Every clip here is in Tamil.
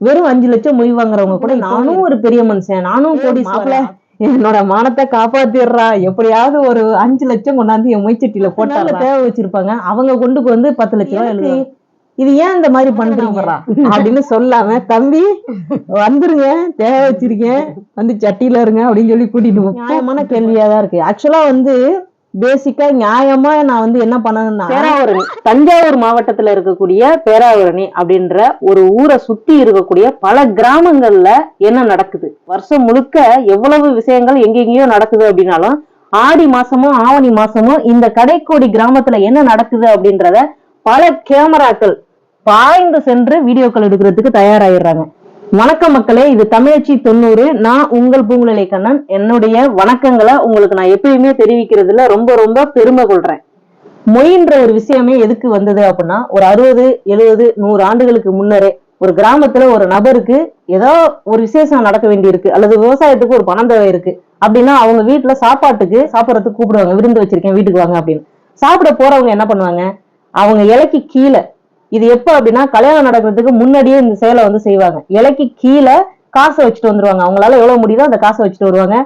வெறும் அஞ்சு லட்சம் மொய் வாங்குறவங்க கூட நானும் ஒரு பெரிய மனுஷன். நானும் கோடி மாப்பிள்ள என்னோட மானத்தை காப்பாத்திடுறா. எப்படியாவது ஒரு அஞ்சு லட்சம் கொண்டாந்து என் மொய்ச்சட்டியில போட்டாங்க தேவை வச்சிருப்பாங்க. அவங்க கொண்டுக்கு வந்து பத்து லட்சம் ரூபாய் இது ஏன் இந்த மாதிரி பண்றீங்க? அப்படின்னு சொல்லாம தம்பி வந்துருங்க. தேவை வச்சிருக்கேன். வந்து சட்டியில இருங்க. அப்படின்னு சொல்லி கூட்டிட்டு நியாயமான கேள்வியா தான் இருக்கு. ஆக்சுவலா வந்து பேசிக்கா நியாயமா நான் வந்து என்ன பண்ணணும்னா பேராவூரணி. தஞ்சாவூர் மாவட்டத்துல இருக்கக்கூடிய பேராவூரணி அப்படின்ற ஒரு ஊரை சுத்தி இருக்கக்கூடிய பல கிராமங்கள்ல என்ன நடக்குது? வருஷம் முழுக்க எவ்வளவு விஷயங்கள் எங்கெங்கேயோ நடக்குது அப்படின்னாலும் ஆடி மாசமும் ஆவணி மாசமும் இந்த கடைக்கோடி கிராமத்துல என்ன நடக்குது அப்படின்றத பல கேமராக்கள் பாய்ந்து சென்று வீடியோக்கள் எடுக்கிறதுக்கு தயாராகிடுறாங்க வணக்கம் மக்களே இது தமிழச்சி தொண்ணூறு. நான் உங்கள் பூங்குழலி கண்ணன். என்னுடைய வணக்கங்களை உங்களுக்கு நான் எப்பயுமே தெரிவிக்கிறதுல ரொம்ப ரொம்ப பெருமை கொள்றேன். மொயின்ற ஒரு விஷயமே எதுக்கு வந்தது அப்படின்னா ஒரு அறுபது எழுபது நூறு ஆண்டுகளுக்கு முன்னரே ஒரு கிராமத்துல ஒரு நபருக்கு ஏதோ ஒரு விசேஷம் நடக்க வேண்டியிருக்கு அல்லது விவசாயத்துக்கு ஒரு பணம் தேவை இருக்கு அப்படின்னா அவங்க வீட்டுல சாப்பாட்டுக்கு சாப்பிட்றதுக்கு கூப்பிடுவாங்க. விருந்து வச்சிருக்கேன் வீட்டுக்கு வாங்க அப்படின்னு. சாப்பிட போறவங்க என்ன பண்ணுவாங்க? அவங்க இலைக்கு கீழே இது எப்போ அப்படின்னா கல்யாணம் நடக்கிறதுக்கு முன்னாடியே இந்த செயலை வந்து செய்வாங்க. இலைக்கு கீழே காசை வச்சுட்டு வந்துருவாங்க. அவங்களால எவ்வளவு முடியுதோ அந்த காசை வச்சுட்டு வருவாங்க.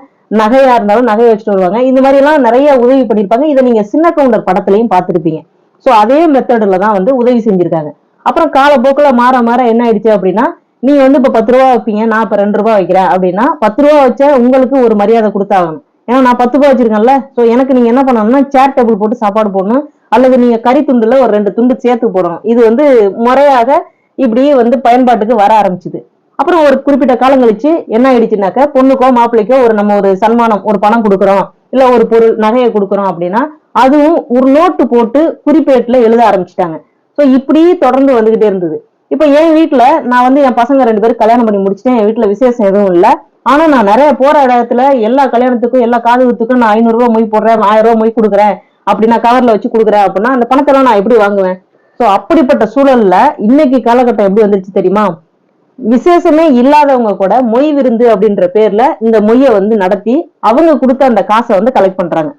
நகையா இருந்தாலும் நகையை வச்சுட்டு வருவாங்க. இந்த மாதிரி எல்லாம் நிறைய உதவி பண்ணிருப்பாங்க இதை நீங்க சின்ன கவுண்டர் படத்துலயும் பார்த்துருப்பீங்க. சோ அதே மெத்தடில் தான் வந்து உதவி செஞ்சிருக்காங்க. அப்புறம் காலப்போக்கில் மாற மாற என்ன ஆயிடுச்சு அப்படின்னா நீ வந்து இப்ப பத்து ரூபா வைப்பீங்க நான் இப்ப ரெண்டு ரூபா வைக்கிறேன் அப்படின்னா பத்து ரூபா வச்ச உங்களுக்கு ஒரு மரியாதை கொடுத்தாகணும். ஏன்னா நான் பத்து ரூபா வச்சிருக்கேன்ல. சோ எனக்கு நீங்க என்ன பண்ணணும்னா சேர் டேபிள் போட்டு சாப்பாடு போடணும். அல்லது நீங்க கறி துண்டுல ஒரு ரெண்டு துண்டு சேர்த்து போடணும். இது வந்து முறையாக இப்படி வந்து பயன்பாட்டுக்கு வர ஆரம்பிச்சுது. அப்புறம் ஒரு குறிப்பிட்ட காலம் கழிச்சு என்ன ஆயிடுச்சுனாக்க பொண்ணுக்கோ மாப்பிள்ளைக்கோ ஒரு நம்ம ஒரு சன்மானம் ஒரு பணம் கொடுக்குறோம் இல்ல ஒரு பொருள் நகையை கொடுக்குறோம் அப்படின்னா அதுவும் ஒரு நோட்டு போட்டு குறிப்பேட்டுல எழுத ஆரம்பிச்சிட்டாங்க. சோ இப்படி தொடர்ந்து வந்துகிட்டே இருந்தது. இப்ப என் வீட்டுல நான் வந்து என் பசங்க ரெண்டு பேரும் கல்யாணம் பண்ணி முடிச்சிட்டேன். என் வீட்டுல விசேஷம் எதுவும் இல்ல. ஆனா நான் நிறைய போகிற இடத்துல எல்லா கல்யாணத்துக்கும் எல்லா காதுகுத்துக்கும் நான் ஐநூறு ரூபாய் மொய் போடுறேன் ஆயிரம் ரூபாய் மொய் கொடுக்குறேன். அப்படி நான் கவர்ல வச்சு கொடுக்குறேன் அப்படின்னா அந்த பணத்தை எல்லாம் நான் எப்படி வாங்குவேன்? சோ அப்படிப்பட்ட சூழல்ல இன்னைக்கு காலகட்டம் எப்படி வந்துருச்சு தெரியுமா? விசேஷமே இல்லாதவங்க கூட மொய் விருந்து அப்படின்ற பேர்ல இந்த மொய்யை வந்து நடத்தி அவங்க கொடுத்த அந்த காசை வந்து கலெக்ட் பண்றாங்க.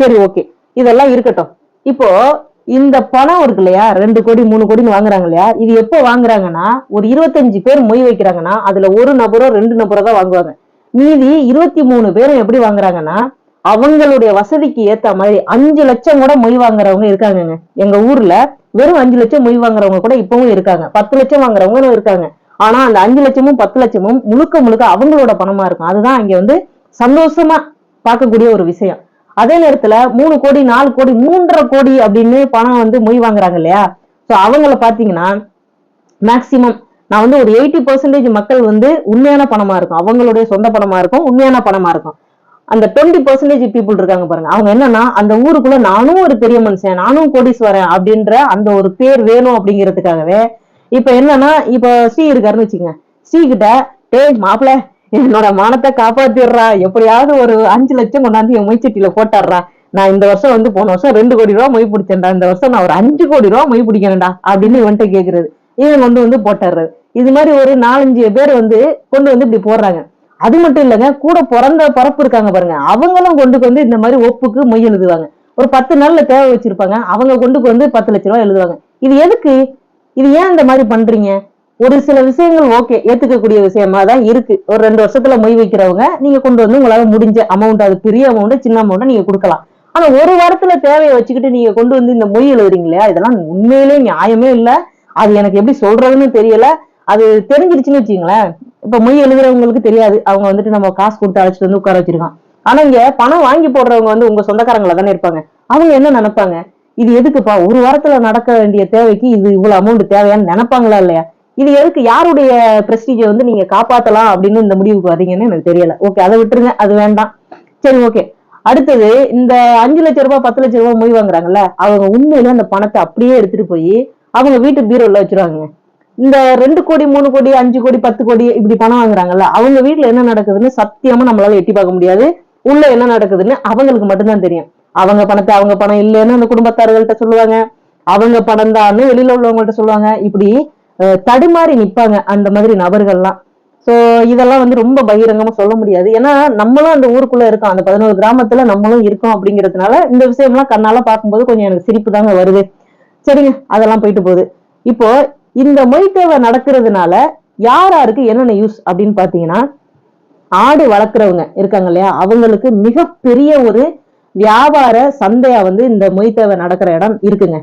சரி ஓகே இதெல்லாம் இருக்கட்டும். இப்போ இந்த பணம் இருக்கு இல்லையா? ரெண்டு கோடி மூணு கோடின்னு வாங்குறாங்க இல்லையா? இது எப்போ வாங்குறாங்கன்னா ஒரு இருபத்தஞ்சு பேர் மொய் வைக்கிறாங்கன்னா அதுல ஒரு நபரோ ரெண்டு நபரோ தான் வாங்குவாங்க. மீதி இருபத்தி மூணு பேரும் எப்படி வாங்குறாங்கன்னா அவங்களுடைய வசதிக்கு ஏத்த மாதிரி அஞ்சு லட்சம் கூட மொய் வாங்குறவங்க இருக்காங்கங்க. எங்க ஊர்ல வெறும் அஞ்சு லட்சம் மொய் வாங்குறவங்க கூட இப்பவும் இருக்காங்க. பத்து லட்சம் வாங்குறவங்களும் இருக்காங்க. ஆனா அந்த அஞ்சு லட்சமும் பத்து லட்சமும் முழுக்க முழுக்க அவங்களோட பணமா இருக்கும். அதுதான் இங்க வந்து சந்தோஷமா பார்க்கக்கூடிய ஒரு விஷயம். அதே நேரத்துல மூணு கோடி நாலு கோடி மூன்றரை கோடி அப்படின்னு பணம் வந்து மொய் வாங்குறாங்க இல்லையா? சோ அவங்கள பாத்தீங்கன்னா மேக்சிமம் நான் வந்து ஒரு எயிட்டி பர்சன்டேஜ் மக்கள் வந்து உண்மையான பணமா இருக்கும். அவங்களுடைய சொந்த பணமா இருக்கும் உண்மையான பணமா இருக்கும். அந்த டுவெண்ட்டி பர்சன்டேஜ் பீப்புள் இருக்காங்க பாருங்க. அவங்க என்னன்னா அந்த ஊருக்குள்ள நானும் ஒரு பெரிய மனுஷன் நானும் கோடீஸ்வரன் அப்படின்ற அந்த ஒரு பேர் வேணும் அப்படிங்கிறதுக்காகவே இப்ப என்னன்னா இப்ப ஸ்ரீ இருக்காருன்னு வச்சுக்கோங்க. ஸ்ரீ கிட்ட டேய் மாப்பிள்ள என்னோட மானத்தை காப்பாத்திடுறா. எப்படியாவது ஒரு அஞ்சு லட்சம் கொண்டாந்து என் மொய்ச்சட்டியில போட்டாடுறா. நான் இந்த வருஷம் வந்து போன வருஷம் ரெண்டு கோடி ரூபா மொய் பிடிச்சேன்டா. இந்த வருஷம் நான் ஒரு அஞ்சு கோடி ரூபா மொய் பிடிக்கணும்டா அப்படின்னு இவன்கிட்ட கேக்குறது. இவன் கொண்டு வந்து போட்டாடுறது. இது மாதிரி ஒரு நாலஞ்சு பேர் வந்து கொண்டு வந்து இப்படி போடுறாங்க. அது மட்டும் இல்லைங்க கூட பிறந்த பிறப்பு இருக்காங்க பாருங்க. அவங்களும் கொண்டு வந்து இந்த மாதிரி ஒப்புக்கு மொய் எழுதுவாங்க. ஒரு பத்து நாள்ல தேவை வச்சிருப்பாங்க. அவங்க கொண்டு வந்து பத்து லட்ச ரூபாய் எழுதுவாங்க. இது எதுக்கு? இது ஏன் இந்த மாதிரி பண்றீங்க? ஒரு சில விஷயங்கள் ஓகே ஏத்துக்கக்கூடிய விஷயமா தான் இருக்கு. ஒரு ரெண்டு வருஷத்துல மொய் வைக்கிறவங்க நீங்க கொண்டு வந்து உங்களால முடிஞ்ச அமௌண்ட் அது பெரிய அமௌண்ட் சின்ன அமௌண்ட் நீங்க கொடுக்கலாம். ஆனா ஒரு வாரத்துல தேவையை வச்சுக்கிட்டு நீங்க கொண்டு வந்து இந்த மொய் எழுதுறீங்களா இதெல்லாம் உண்மையிலே நியாயமே இல்லை. அது எனக்கு எப்படி சொல்றதுன்னு தெரியல. அது தெரிஞ்சிருச்சுன்னு வச்சுங்களேன் இப்ப மொய் எழுதுறவங்களுக்கு தெரியாது. அவங்க வந்துட்டு நம்ம காசு கொடுத்து அழைச்சிட்டு வந்து உட்கார வச்சிருக்கான். ஆனா இங்க பணம் வாங்கி போடுறவங்க வந்து உங்க சொந்தக்காரங்களா தானே இருப்பாங்க. அவங்க என்ன நினைப்பாங்க? இது எதுக்குப்பா? ஒரு வாரத்துல நடக்க வேண்டிய தேவைக்கு இது இவ்வளவு அமௌண்ட் தேவையான்னு நினைப்பாங்களா இல்லையா? இது எதுக்கு யாருடைய பிரஸ்டீஜை வந்து நீங்க காப்பாத்தலாம் அப்படின்னு இந்த முடிவுக்கு வரீங்கன்னு எனக்கு தெரியல. ஓகே அதை விட்டுருங்க. அது வேண்டாம். சரி ஓகே அடுத்தது இந்த அஞ்சு லட்சம் ரூபாய் பத்து லட்சம் ரூபாய் மொய் வாங்குறாங்கல்ல அவங்க உண்மையில அந்த பணத்தை அப்படியே எடுத்துட்டு போய் அவங்க வீட்டு பீரோல வச்சிருவாங்க. இந்த ரெண்டு கோடி மூணு கோடி அஞ்சு கோடி பத்து கோடி இப்படி பணம் வாங்குறாங்கல்ல அவங்க வீட்டுல என்ன நடக்குதுன்னு சத்தியமா நம்மளால எட்டி பார்க்க முடியாது. உள்ள என்ன நடக்குதுன்னு அவங்களுக்கு மட்டும்தான் தெரியும். அவங்க பணத்தை அவங்க பணம் இல்லைன்னு அந்த குடும்பத்தார்கள்ட்ட சொல்லுவாங்க. அவங்க பணம் தான் வெளியில உள்ளவங்கள்ட்ட சொல்லுவாங்க. இப்படி தடுமாறி நிப்பாங்க அந்த மாதிரி நபர்கள்லாம். சோ இதெல்லாம் வந்து ரொம்ப பகிரங்கமா சொல்ல முடியாது. ஏன்னா நம்மளும் அந்த ஊருக்குள்ள இருக்கோம். அந்த பதினோரு கிராமத்துல நம்மளும் இருக்கோம் அப்படிங்கிறதுனால இந்த விஷயம்லாம் கண்ணால பார்க்கும்போது கொஞ்சம் எனக்கு சிரிப்பு தாங்க வருது. சரிங்க அதெல்லாம் போயிட்டு போகுது. இப்போ இந்த மொய்த்தேவை நடக்கிறதுனால யார் யாருக்கு என்னென்ன யூஸ் அப்படின்னு பார்த்தீங்கன்னா ஆடு வளர்க்குறவங்க இருக்காங்க இல்லையா? அவங்களுக்கு மிகப்பெரிய ஒரு வியாபார சந்தையா வந்து இந்த மொய் தேவை நடக்கிற இடம் இருக்குங்க.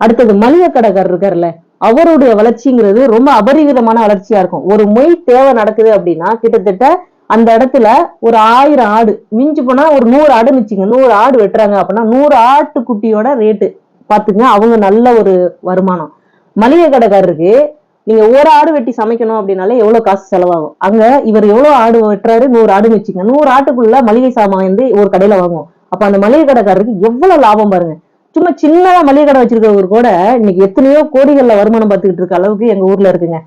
அடுத்தது மளிகை கடைக்கார் இருக்காருல்ல அவருடைய வளர்ச்சிங்கிறது ரொம்ப அபரிவிதமான வளர்ச்சியா இருக்கும். ஒரு மொய் தேவை நடக்குது அப்படின்னா கிட்டத்தட்ட அந்த இடத்துல ஒரு ஆயிரம் ஆடு மிஞ்சி போனா ஒரு நூறு ஆடு மிச்சிங்க. நூறு ஆடு வெட்டுறாங்க அப்படின்னா நூறு ஆட்டுக்குட்டியோட ரேட்டு பாத்துங்க அவங்க நல்ல ஒரு வருமானம். மளிகை கடைக்காரருக்கு நீங்க ஒரு ஆடு வெட்டி சமைக்கணும் அப்படின்னாலே எவ்வளவு காசு செலவாகும்? அங்க இவர் எவ்வளவு ஆடு வெட்டுறாரு? நூறு ஆடு வச்சுங்க நூறு ஆட்டுக்குள்ள மளிகை சாமான் வந்து ஒரு கடையில வாங்குவோம். அப்ப அந்த மளிகை கடைக்காரருக்கு எவ்வளவு லாபம் பாருங்க. சும்மா சின்னதா மளிகை கடை வச்சிருக்கிறவர் கூட இன்னைக்கு எத்தனையோ கோடிகள்ல வருமானம் பார்த்துக்கிட்டு இருக்க அளவுக்கு எங்க ஊர்ல இருக்குங்க.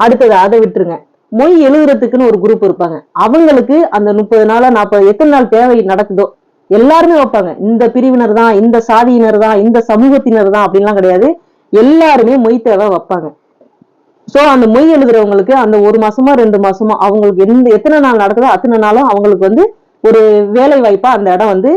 அடுத்தது அதை விட்டுருங்க. மொய் எழுதுறதுக்குன்னு ஒரு குரூப் இருப்பாங்க. அவங்களுக்கு அந்த முப்பது நாளா நாற்பது எத்தனை நாள் தேவை நடக்குதோ எல்லாருமே வைப்பாங்க. இந்த பிரிவினர் தான் இந்த சாதியினர் தான் இந்த சமூகத்தினர் தான் அப்படின்லாம் கிடையாது. எல்லாருமே மொய் தேவை வைப்பாங்க. ஸோ அந்த மொய் எழுதுறவங்களுக்கு அந்த ஒரு மாசமா ரெண்டு மாசமா அவங்களுக்கு எந்த எத்தனை நாள் நடக்குதோ அத்தனை நாளும் அவங்களுக்கு வந்து ஒரு வேலை வாய்ப்பா அந்த இடம் வந்து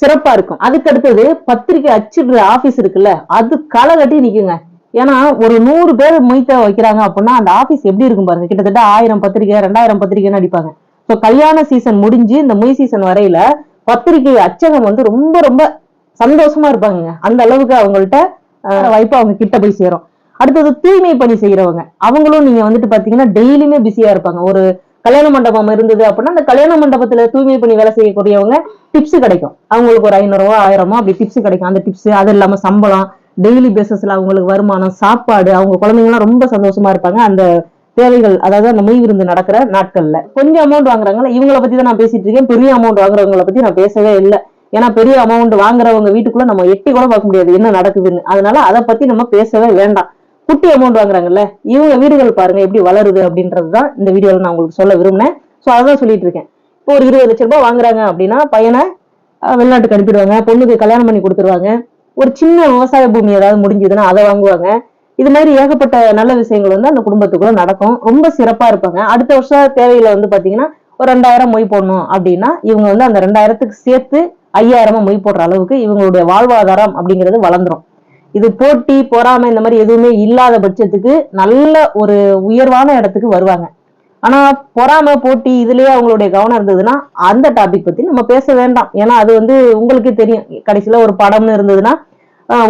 சிறப்பா இருக்கும். அதுக்கு அடுத்தது பத்திரிக்கை அச்சிடுற ஆபீஸ் இருக்குல்ல அது களை கட்டி நிக்குங்க. ஏன்னா ஒரு நூறு பேர் மொய் தேவை வைக்கிறாங்க அப்படின்னா அந்த ஆபீஸ் எப்படி இருக்கும் பாருங்க? கிட்டத்தட்ட ஆயிரம் பத்திரிக்கை ரெண்டாயிரம் பத்திரிக்கைன்னு அடிப்பாங்க. ஸோ கல்யாண சீசன் முடிஞ்சு இந்த மொய் சீசன் வரையில பத்திரிகை அச்சகம் வந்து ரொம்ப ரொம்ப சந்தோஷமா இருப்பாங்க அந்த அளவுக்கு அவங்கள்ட்ட வாய்ப்பு அவங்க கிட்ட போய் சேரும். அடுத்தது தூய்மை பணி செய்யறவங்க அவங்களும் நீங்க வந்துட்டு பாத்தீங்கன்னா டெய்லியுமே பிஸியா இருப்பாங்க. ஒரு கல்யாண மண்டபம் இருந்தது அப்படின்னா அந்த கல்யாண மண்டபத்துல தூய்மை பணி வேலை செய்யக்கூடியவங்க டிப்ஸ் கிடைக்கும். அவங்களுக்கு ஒரு ஐநூறுரூவா ஆயிரமோ அப்படி டிப்ஸ் கிடைக்கும். அந்த டிப்ஸ் அது இல்லாம சம்பளம் டெய்லி பேசிஸ்ல அவங்களுக்கு வருமானம் சாப்பாடு அவங்க குழந்தைங்கலாம் ரொம்ப சந்தோஷமா இருப்பாங்க. அந்த தேவைகள் அதாவது அந்த மொய் விருந்து நடக்கிற நாட்கள்ல. கொஞ்சம் அமௌண்ட் வாங்குறாங்கல்ல இவங்கள பத்தி தான் நான் பேசிட்டு இருக்கேன். பெரிய அமௌண்ட் வாங்குறவங்களை பத்தி நான் பேசவே இல்லை. ஏன்னா பெரிய அமௌண்ட் வாங்குறவங்க வீட்டுக்குள்ள நம்ம எட்டி கூட பார்க்க முடியாது என்ன நடக்குதுன்னு. அதனால அதை பத்தி நம்ம பேசவே வேண்டாம். குட்டி அமௌண்ட் வாங்குறாங்கல்ல இவங்க வீடுகள் பாருங்க எப்படி வளருது அப்படின்றது தான் இந்த வீடியோவில் நான் உங்களுக்கு சொல்ல விரும்பினேன். ஸோ அதான் சொல்லிட்டு இருக்கேன். இப்போ ஒரு இருபது லட்ச ரூபாய் வாங்குறாங்க அப்படின்னா பையனை வெளிநாட்டுக்கு அனுப்பிடுவாங்க பொண்ணுக்கு கல்யாணம் பண்ணி கொடுத்துருவாங்க. ஒரு சின்ன விவசாய பூமி ஏதாவது முடிஞ்சதுன்னா அதை வாங்குவாங்க. இது மாதிரி ஏகப்பட்ட நல்ல விஷயங்கள் வந்து அந்த குடும்பத்துக்குள்ள நடக்கும். ரொம்ப சிறப்பா இருப்பாங்க. அடுத்த வருஷம் தேவையில வந்து பாத்தீங்கன்னா ஒரு ரெண்டாயிரம் மொய் போடணும் அப்படின்னா இவங்க வந்து அந்த ரெண்டாயிரத்துக்கு சேர்த்து ஐயாயிரமா மொய் போடுற அளவுக்கு இவங்களுடைய வாழ்வாதாரம் அப்படிங்கிறது வளர்ந்துரும். இது போட்டி பொறாமை இந்த மாதிரி எதுவுமே இல்லாத பட்சத்துக்கு நல்ல ஒரு உயர்வான இடத்துக்கு வருவாங்க. ஆனா பொறாமை போட்டி இதுலயே அவங்களுடைய கவனம் இருந்ததுன்னா அந்த டாபிக் பத்தி நம்ம பேச வேண்டாம். ஏன்னா அது வந்து உங்களுக்கே தெரியும். கடைசியில ஒரு படம்னு இருந்ததுன்னா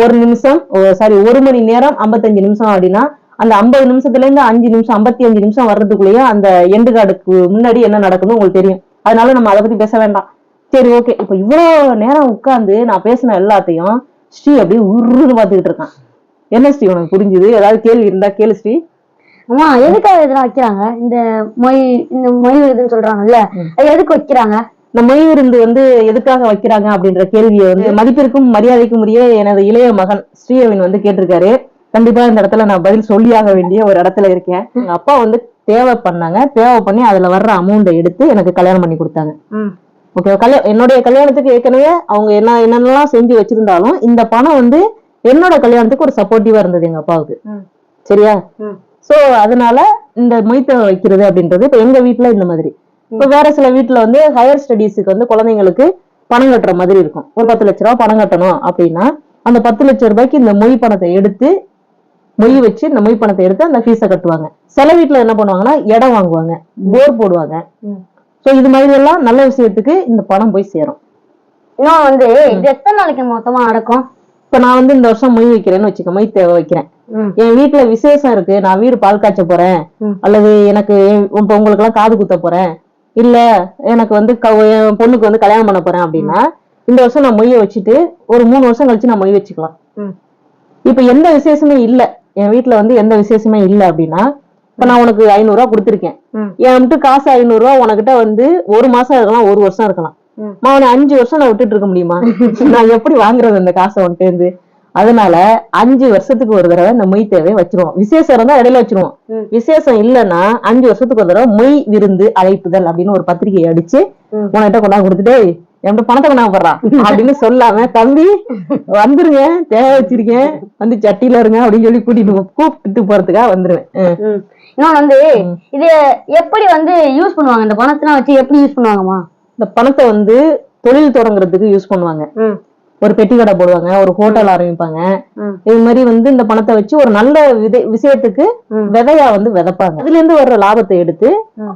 ஒரு நிமிஷம் சாரி ஒரு மணி நேரம் ஐம்பத்தஞ்சு நிமிஷம் அப்படின்னா அந்த ஐம்பது நிமிஷத்துல இருந்து அஞ்சு நிமிஷம் ஐம்பத்தி அஞ்சு நிமிஷம் வர்றதுக்குள்ளேயே அந்த எண்டு கார்டுக்கு முன்னாடி என்ன நடக்குதுன்னு உங்களுக்கு தெரியும். அதனால நம்ம அதை பத்தி பேச வேண்டாம். சரி ஓகே இப்போ இவ்வளவு நேரம் உட்கார்ந்து நான் பேசின எல்லாத்தையும் ஸ்ரீ அப்படியே உருன்னு பார்த்துக்கிட்டு இருக்கான். என்ன ஸ்ரீ உனக்கு புரிஞ்சுது? ஏதாவது கேள்வி இருந்தா கேளு ஸ்ரீ. அம்மா எதுக்காக இதெல்லாம் வைக்கிறாங்க? இந்த மொய் இந்த மொய் இதுன்னு சொல்றாங்கல்ல. அது எதுக்கு வைக்கிறாங்க? இந்த மொய் விருந்து வந்து எதுக்காக வைக்கிறாங்க அப்படின்ற கேள்வியை வந்து மதிப்பிற்கும் மரியாதைக்கும் உரிய எனது இளைய மகன் ஸ்ரீரவின் வந்து கேட்டிருக்காரு. கண்டிப்பா இந்த இடத்துல நான் பதில் சொல்லியாக வேண்டிய ஒரு இடத்துல இருக்கேன். எங்க அப்பா வந்து தேவை பண்ணாங்க. தேவை பண்ணி அதுல வர்ற அமௌண்ட்டை எடுத்து எனக்கு கல்யாணம் பண்ணி கொடுத்தாங்க. ம். ஓகே கல்யாணம் என்னுடைய கல்யாணத்துக்கு ஏற்கனவே அவங்க என்ன என்னென்னலாம் செஞ்சு வச்சிருந்தாலும் இந்த பணம் வந்து என்னோட கல்யாணத்துக்கு ஒரு சப்போர்ட்டிவா இருந்தது எங்க அப்பாவுக்கு. சரியா. சோ அதனால இந்த மொய்த்த வைக்கிறது அப்படின்றது இப்ப எங்க வீட்ல இந்த மாதிரி. இப்ப வேற சில வீட்ல வந்து ஹையர் ஸ்டடீஸுக்கு வந்து குழந்தைங்களுக்கு பணம் கட்டுற மாதிரி இருக்கும். ஒரு பத்து லட்ச ரூபா பணம் கட்டணும் அப்படின்னா அந்த பத்து லட்ச ரூபாய்க்கு இந்த மொய் பணத்தை எடுத்து மொய் வச்சு இந்த மொய் பணத்தை எடுத்து அந்த ஃபீஸை கட்டுவாங்க. சில வீட்ல என்ன பண்ணுவாங்கன்னா இடம் வாங்குவாங்க. போர் போடுவாங்க. சோ இது மாதிரி எல்லாம் நல்ல விஷயத்துக்கு இந்த பணம் போய் சேரும். இன்னும் வந்து இது எத்தனை நாளைக்கு மொத்தமா நடக்கும்? இப்ப நான் வந்து இந்த வருஷம் மொய் வைக்கிறேன்னு வச்சுக்க மொய் தேவை வைக்கிறேன். என் வீட்ல விசேஷம் இருக்கு நான் வீடு பால் காய்ச்ச போறேன். அல்லது எனக்கு என்- இப்ப உங்களுக்கு எல்லாம் காது குத்த போறேன். இல்ல எனக்கு வந்து என் பொண்ணுக்கு வந்து கல்யாணம் பண்ண போறேன் அப்படின்னா இந்த வருஷம் நான் மொய்ய வச்சுட்டு ஒரு மூணு வருஷம் கழிச்சு நான் மொய் வச்சுக்கலாம். இப்ப எந்த விசேஷமே இல்ல. என் வீட்ல வந்து எந்த விசேஷமே இல்ல அப்படின்னா இப்ப நான் உனக்கு ஐநூறு ரூபா கொடுத்துருக்கேன். என்கிட்ட காசு ஐநூறு ரூபா உனக்கிட்ட வந்து ஒரு மாசம் இருக்கலாம் ஒரு வருஷம் இருக்கலாம். அவனை அஞ்சு வருஷம் நான் விட்டுட்டு இருக்க முடியுமா நான் எப்படி வாங்குறது அந்த காசை வந்துட்டு இருந்து அதனால அஞ்சு வருஷத்துக்கு ஒரு தடவை இந்த மொய் தேவை வச்சிருவோம் விசேஷம் இருந்தா இடையில வச்சிருவோம். விசேஷம் இல்லைன்னா அஞ்சு வருஷத்துக்கு ஒரு தடவை மொய் விருந்து அழைப்புதல் அப்படின்னு ஒரு பத்திரிகையை அடிச்சு. உன்கிட்ட கொண்டாந்து கொடுத்துட்டு என்கிட்ட பணத்தை கொண்டாந்து போடுறான் அப்படின்னு சொல்லாம தம்பி வந்துருங்க தேவை வச்சிருக்கேன் வந்து சட்டியில இருங்க அப்படின்னு சொல்லி கூட்டிட்டு கூப்பிட்டு போறதுக்காக வந்துருவேன். இன்னொன்னு வந்து இது எப்படி வந்து யூஸ் பண்ணுவாங்க இந்த பணத்தெல்லாம் வச்சு எப்படி யூஸ் பண்ணுவாங்கம்மா இந்த பணத்தை வந்து தொழில் தொடங்குறதுக்கு யூஸ் பண்ணுவாங்க. ஒரு பெட்டி கடை போடுவாங்க ஒரு ஹோட்டல் ஆரம்பிப்பாங்க. இது மாதிரி வந்து இந்த பணத்தை வச்சு ஒரு நல்ல விதை விஷயத்துக்கு. விதையா வந்து விதைப்பாங்க அதுல இருந்து வர்ற லாபத்தை எடுத்து.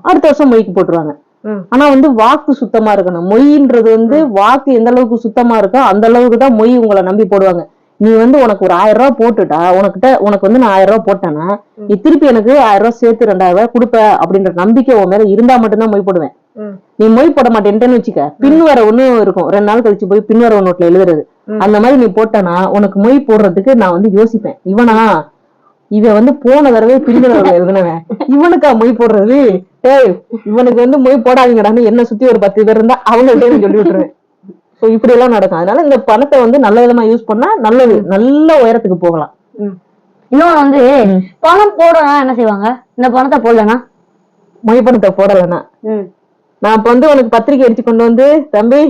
அடுத்த வருஷம் மொய்க்கு போட்டுருவாங்க. ஆனா வந்து வாக்கு சுத்தமா இருக்கணும் மொய்ன்றது வந்து வாக்கு எந்த அளவுக்கு சுத்தமா இருக்கோ அந்த அளவுக்கு தான் மொய் உங்களை நம்பி போடுவாங்க நீ வந்து உனக்கு ஒரு ஆயிரம் ரூபாய் போட்டுட்டா உனக்கிட்ட உனக்கு வந்து நான் ஆயிரம் ரூபாய் போட்டேன்னா நீ திருப்பி எனக்கு ஆயிரம் ரூபாய் சேர்த்து ரெண்டாயிரம் ரூபாய் கொடுப்ப அப்படின்ற நம்பிக்கை உன் மேல இருந்தா மட்டும்தான் மொய் போடுவேன். நீ மொய் போட மாட்டேன்ட்டேன்னு வச்சுக்க. பின் வர ஒண்ணு இருக்கும். ரெண்டு நாள் கழிச்சு போய் பின் வர நோட்ல எழுதுறது. அந்த மாதிரி நீ போட்டனா உனக்கு மொய் போடுறதுக்கு நான் வந்து யோசிப்பேன். இவனா? இவன் வந்து போன தடவை பின் தடவை எழுதுனவன். இவனுக்கா மொய் போடுறது? டேய் இவனுக்கு வந்து மொய் போடாதீங்கடான்னு என்ன சுத்தி ஒரு பத்து பேர் இருந்தா அவங்கள்ட்ட சொல்லி விட்டுருவேன் சோ இப்படி எல்லாம் நடக்கும். அதனால இந்த பணத்தை வந்து நல்ல விதமா யூஸ் பண்ணா நல்லது நல்ல உயரத்துக்கு போகலாம். இன்னொன்னு வந்து. பணம் போடணும் என்ன செய்வாங்க? இந்த பணத்தை போடலனா மொய் பணத்தை போடலைன்னா. ம். நான் இப்ப வந்து உனக்கு பத்திரிக்கை அடிச்சு கொண்டு வந்து தம்பி.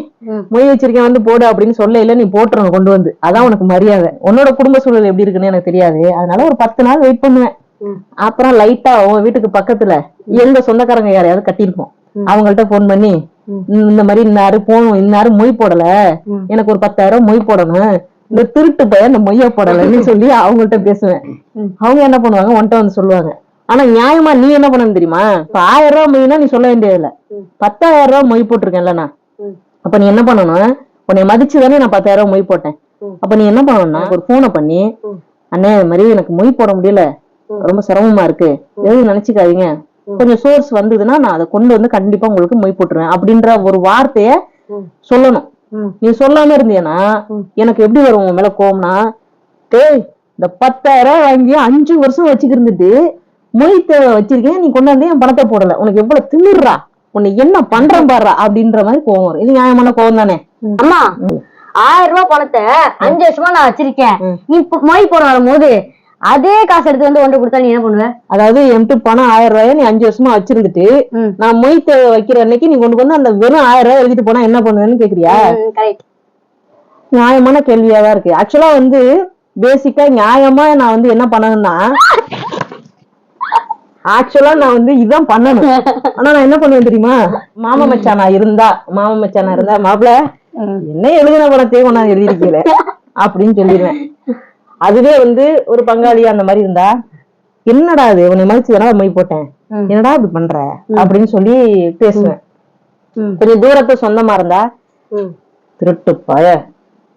மொய் வச்சிருக்கேன் வந்து போடு அப்படின்னு சொல்ல இல்ல நீ போட்டுறணும் கொண்டு வந்து. அதான் உனக்கு மரியாதை. உன்னோட குடும்ப சூழல் எப்படி இருக்குன்னு எனக்கு தெரியாது. அதனால ஒரு பத்து நாள் வெயிட் பண்ணுவேன். அப்புறம் லைட்டா உன் வீட்டுக்கு பக்கத்துல எங்க சொந்தக்காரங்க யாரையாவது கட்டியிருப்போம். அவங்கள்ட்ட போன் பண்ணி ம். "ம், இந்த மாதிரி இன்னாரு போகணும் இன்னாரு மொய் போடல. எனக்கு ஒரு பத்தாயிரம் மொய் போடணும். இந்த திருட்டு பையன் இந்த மொய்ய போடலன்னு சொல்லி அவங்கள்ட்ட பேசுவேன். அவங்க என்ன பண்ணுவாங்க? உன்கிட்ட வந்து சொல்லுவாங்க. ஆனா நியாயமா நீ என்ன பண்ணணும் தெரியுமா? இப்ப ஆயிரம் ரூபாய் மொய்னா நீ சொல்ல வேண்டியதில்ல. பத்தாயிரம் ரூபாய் மொய் போட்டிருக்கேன்ல நான். அப்ப நீ என்ன பண்ணணும்? உன்னை மதிச்சு தானே நான் பத்தாயிரம் ரூபாய் மொய் போட்டேன். அப்ப நீ என்ன பண்ணணும்னா ஒரு போனை பண்ணி. அண்ணே இது மாதிரி எனக்கு மொய் போட முடியல. ரொம்ப சிரமமா இருக்கு. எதுவும் நினைச்சுக்காதீங்க. கொஞ்சம் சோர்ஸ் வந்ததுன்னா நான் அதை கொண்டு வந்து கண்டிப்பா உங்களுக்கு மொய் போட்டுருவேன். அப்படின்ற ஒரு வார்த்தைய. சொல்லணும். நீ சொல்லாம இருந்தீன்னா ம். எனக்கு எப்படி வரும் உன் மேல கோவம்னா டேய் இந்த பத்தாயிரம் ரூபாய் வாங்கி அஞ்சு வருஷம் வச்சுக்கிருந்துட்டு மொய் தேவை வச்சிருக்கேன் நீ கொண்டாந்து என் பணத்தை போடல. உனக்கு எவ்வளவு திமிர்றா? உன்னை என்ன பண்றேன் பாடுறா அப்படின்ற மாதிரி கோவம் வரும். இது நியாயமான கோவம் தானே? அம்மா ஆயிரம் ரூபாய் பணத்தை அஞ்சு வருஷமா நான் வச்சிருக்கேன். நீ மொய் போட வரும்போது அதே காசு எடுத்து வந்து ஒன்று கொடுத்தா நீ என்ன பண்ணுவ? அதாவது என்கிட்ட பணம் ஆயிரம் ரூபாய நீ அஞ்சு வருஷமா வச்சிருந்துட்டு. நான் மொய் தேவை வைக்கிற அன்னைக்கு நீ கொண்டு வந்து அந்த வெறும் ஆயிரம் ரூபாய் எழுதிட்டு போனா என்ன பண்ணுவேன்னு கேக்குறியா? கரெக்ட் நியாயமான கேள்வியா தான் இருக்கு ஆக்சுவலா வந்து பேசிக்கா நியாயமா நான் வந்து என்ன பண்ணணும்னா ஆக்சுவலா நான் வந்து இதான் பண்ணணும். ஆனா நான் என்ன பண்ணுவேன் தெரியுமா? மாமா மச்சானா இருந்தா மாமா மச்சானா இருந்தா மாப்பிள என்ன எழுதின படத்தையே கொண்டாந்து எழுதிருக்கீல அப்படின்னு சொல்லிடுவேன் அதுவே வந்து ஒரு பங்காளி அந்த மாதிரி இருந்தா என்னடா அது உன்னை மதிச்சு தானே மொய் போட்டேன். என்னடா இப்படி பண்ற அப்படின்னு சொல்லி பேசுவேன். கொஞ்சம் தூரத்து சொந்தமா இருந்தா. திருட்டு பய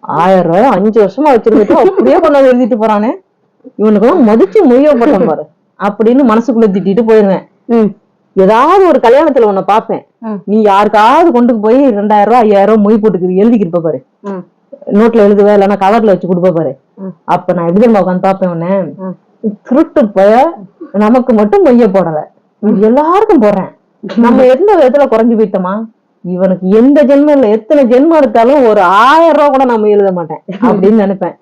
ஆயிரம் ரூபாய் அஞ்சு வருஷமா வச்சிருந்துட்டு அப்படியே கொண்டாந்து எழுதிட்டு போறானே இவனுக்கு மதிச்சு மொய்ய போட்டான் பாரு அப்படின்னு மனசுக்குள்ள திட்டிட்டு போயிருவேன். ஏதாவது ஒரு கல்யாணத்துல உன்னை பார்ப்பேன் ம். நீ யாருக்காவது கொண்டு போய் ரெண்டாயிரம் ரூபாய் ஐயாயிரம் ரூபாய் மொய் போட்டுக்கு எழுதிக்கிருப்ப பாரு. நோட்ல எழுதுவ இல்லைன்னா கவர்ல வச்சு கொடுப்ப பாரு. அப்ப நான் எப்படி உட்காந்து பார்ப்பேன் உன்னை? ம். திருட்டு பய நமக்கு மட்டும் மொய்ய போடல. எல்லாருக்கும் போடுறேன். நம்ம எந்த விதத்துல குறைஞ்சு போயிட்டோமா? இவனுக்கு எந்த ஜென்மம் இல்ல. எத்தனை ஜென்மம் எடுத்தாலும் ஒரு ஆயிரம் ரூபாய் கூட நம்ம எழுத மாட்டேன் அப்படின்னு நினைப்பேன்.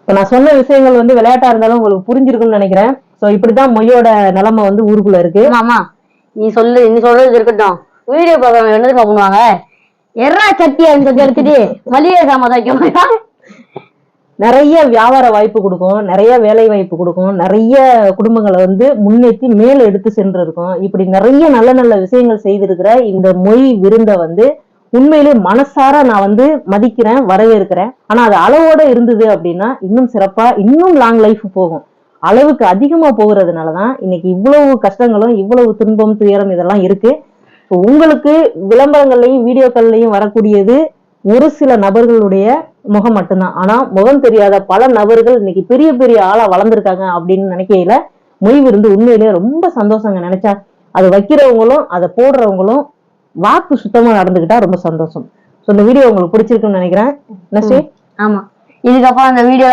இப்ப நான் சொன்ன விஷயங்கள் வந்து விளையாட்டா இருந்தாலும் உங்களுக்கு புரிஞ்சிருக்கும்னு நினைக்கிறேன். சோ இப்படிதான் மொய்யோட நிலைமை வந்து ஊருக்குள்ள இருக்கு. ஆமா நீ சொல்லு நீ சொல்றது இருக்கட்டும். வீடியோ பார்க்கறவங்க என்ன பண்ணுவாங்க எறா சட்டியா இந்த எடுத்துட்டு மளிகை சாமான் வைக்க நிறைய வியாபார வாய்ப்பு கொடுக்கும் நிறைய வேலை வாய்ப்பு கொடுக்கும் நிறைய குடும்பங்களை வந்து முன்னேற்றி மேலே எடுத்து சென்று இருக்கும் இப்படி நிறைய நல்ல நல்ல விஷயங்கள் செய்திருக்கிற இந்த மொய் விருந்தை வந்து உண்மையிலே மனசார நான் வந்து மதிக்கிறேன் வரவேற்கிறேன். ஆனா அது அளவோட இருந்தது அப்படின்னா இன்னும் சிறப்பா இன்னும் லாங் லைஃப் போகும். அளவுக்கு அதிகமா போகிறதுனாலதான் இன்னைக்கு இவ்வளவு கஷ்டங்களும் இவ்வளவு துன்பம் துயரம் இதெல்லாம் இருக்கு. உங்களுக்கு விளம்பரங்கள்லையும் வீடியோக்கள்லையும் வரக்கூடியது ஒரு சில நபர்களுடைய முகம் மட்டும்தான். ஆனா முகம் தெரியாத பல நபர்கள் இன்னைக்கு பெரிய பெரிய ஆளா வளர்ந்துருக்காங்க அப்படின்னு நினைக்கையில மொய் விருந்து உண்மையிலேயே ரொம்ப சந்தோஷங்க. நினைச்சா அது வைக்கிறவங்களும் அதை போடுறவங்களும் வாக்கு சுத்தமா நடந்துக்கிட்டா ரொம்ப சந்தோஷம். ஸோ இந்த வீடியோ உங்களுக்கு பிடிச்சிருக்குன்னு நினைக்கிறேன். நெக்ஸ்ட். ஆமா. இதுக்கப்புறம் அந்த வீடியோ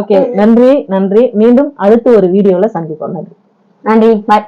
ஓகே நன்றி நன்றி. மீண்டும் அடுத்த ஒரு வீடியோல சந்திப்போம். நன்றி. நன்றி பாய்